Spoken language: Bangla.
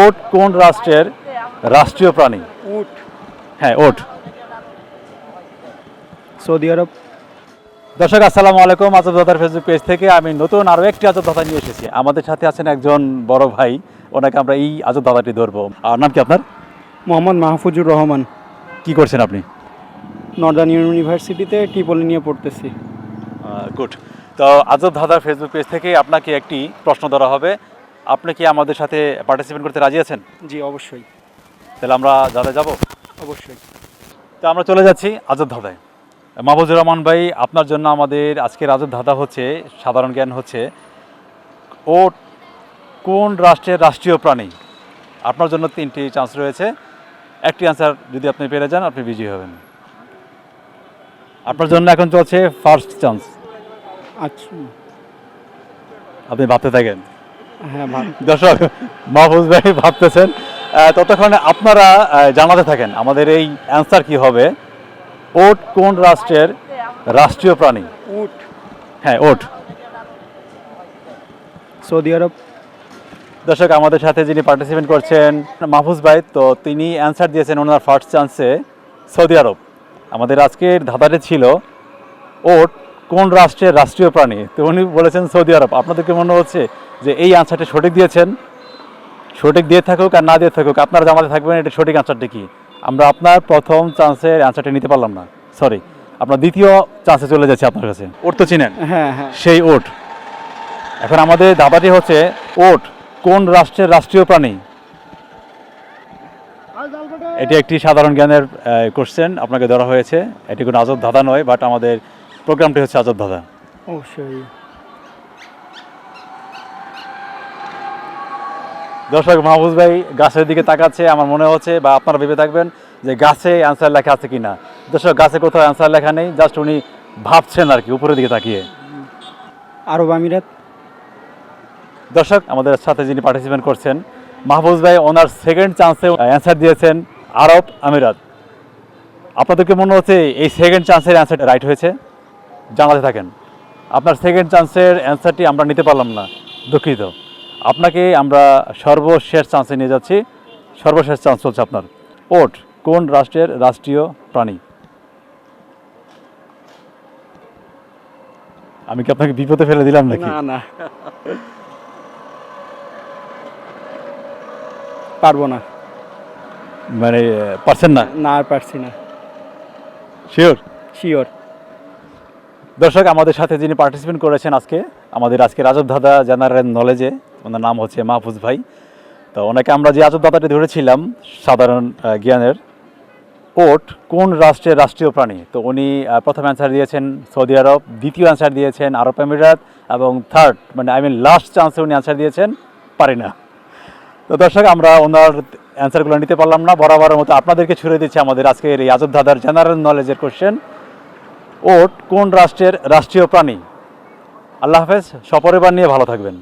ওট কোন রাষ্ট্রের রাষ্ট্রীয় প্রাণী? উট। হ্যাঁ ওট। সৌদি আরব। দর্শক আসসালামু আলাইকুম। আজব দাদার ফেসবুক পেজ থেকে আমি নতুন আরও একটি আজব দাদা নিয়ে এসেছি। আমাদের সাথে আছেন একজন বড় ভাই। ওনাকে আমরা এই আজব দাদাটি ধরবো। আর নাম কি আপনার? মোহাম্মদ মাহফুজুর রহমান। কি করছেন আপনি? নর্দার্ন ইউনিভার্সিটিতে টিপলি নিয়ে পড়তেছি। গুড তো আজব দাদার ফেসবুক পেজ থেকে আপনাকে একটি প্রশ্ন ধরা হবে। আপনি কি আমাদের সাথে পার্টিসিপেট করতে রাজি আছেন? জি অবশ্যই। তাহলে আমরা দাদা যাব? অবশ্যই। তো আমরা চলে যাচ্ছি আজব ধাঁধায়। মাহবুজুর রহমান ভাই আপনার জন্য আমাদের আজকের আজব ধাঁধা হচ্ছে সাধারণ জ্ঞান হচ্ছে ও কোন রাষ্ট্রের রাষ্ট্রীয় প্রাণী? আপনার জন্য তিনটি চান্স রয়েছে। একটি অ্যান্সার যদি আপনি পেরে যান আপনি বিজয়ী হবেন। আপনার জন্য এখন চলছে ফার্স্ট চান্স আচ্ছা। আপনি ভাবতে থাকেন। দর্শক মাহফুজ ভাই ভাবতেছেন ততক্ষণে আপনারা জানাতে থাকেন আমাদের এই অ্যান্সার কি হবে। ওট কোন রাষ্ট্রের রাষ্ট্রীয় প্রাণী? উট। হ্যাঁ ওট। সৌদি আরব। দর্শক আমাদের সাথে যিনি পার্টিসিপেট করছেন মাহফুজ ভাই তো তিনি অ্যান্সার দিয়েছেন ওনার ফার্স্ট চান্সে সৌদি আরব। আমাদের আজকের ধাঁধাটি ছিল ওট কোন রাষ্ট্রের রাষ্ট্রীয় প্রাণী? তো উনি বলেছেন সৌদি আরব। আপনাদেরকে মনে হচ্ছে যে এই অ্যান্সারটি সঠিক দিয়েছেন? সঠিক দিয়ে থাকুক আর না দিয়ে থাকুক আপনারা জামাতে থাকবেন এটা সঠিক অ্যান্সারটি কি? আমরা আপনার প্রথম চান্সের অ্যান্সারটি নিতে পারলাম না। সরি আপনার দ্বিতীয় চান্সে চলে যাচ্ছে আপনার কাছে। ওট তো চিনেন? হ্যাঁ হ্যাঁ। সেই ওট। এখন আমাদের দাবাটি হচ্ছে ওট কোন রাষ্ট্রের রাষ্ট্রীয় প্রাণী? এটি একটি সাধারণ জ্ঞানের কোশ্চেন আপনাকে ধরা হয়েছে। এটি কোনো আজব ধাঁধা নয় বাট আমাদের প্রোগ্রামটি হচ্ছে আজব ধাঁধা অবশ্যই। দর্শক মাহবুজ ভাই গাছের দিকে তাকাচ্ছে আমার মনে হচ্ছে বা আপনারা ভেবে থাকবেন যে গাছে অ্যান্সার লেখা আছে কিনা। দর্শক গাছে কোথাও অ্যান্সার লেখা নেই জাস্ট উনি ভাবছেন আর কি উপরের দিকে তাকিয়ে। আরব আমিরাত। দর্শক আমাদের সাথে যিনি পার্টিসিপেন্ট করছেন মাহবুজ ভাই ওনার সেকেন্ড চান্সে অ্যান্সার দিয়েছেন আরব আমিরাত। আপনাদেরকে মনে হচ্ছে এই সেকেন্ড চান্সের অ্যান্সারটা রাইট হয়েছে? জানাতে থাকেন। আপনার সেকেন্ড চান্সের অ্যান্সারটি আমরা নিতে পারলাম না দুঃখিত। আপনাকে আমরা সর্বশেষ চান্সে নিয়ে যাচ্ছি। সর্বশেষ চান্স চলছে আপনার। ওট কোন রাষ্ট্রের রাষ্ট্রীয় প্রাণী? আমি কি আপনাকে বিপদে ফেলে দিলাম নাকি? না না। পারব না। মানে পারছেন না? না আর পারছি না। শিওর শিওর দর্শক, আমাদের সাথে যিনি পার্টিসিপেন্ট করেছেন আজকে, আমাদের আজকে রাজব দাদা জেনারেল নলেজে ওনার নাম হচ্ছে মাহফুজ ভাই। তো ওনাকে আমরা যে আজব দাদাটি ধরেছিলাম, সাধারণ জ্ঞানের, ওট কোন রাষ্ট্রের রাষ্ট্রীয় প্রাণী? তো উনি প্রথম অ্যান্সার দিয়েছেন সৌদি আরব, দ্বিতীয় অ্যান্সার দিয়েছেন আরব আমিরাত এবং থার্ড মানে আই মিন লাস্ট চান্সে উনি অ্যান্সার দিয়েছেন পারি না তো দর্শক, আমরা ওনার অ্যান্সারগুলো নিতে পারলাম না, বরাবরের মতো আপনাদেরকে ছুড়ে দিচ্ছে আমাদের আজকের এই আজব দাদার জেনারেল নলেজের কোশ্চেন ওট কোন রাষ্ট্রের রাষ্ট্রীয় প্রাণী? আল্লাহ হাফেজ সপরিবার নিয়ে ভালো থাকবেন।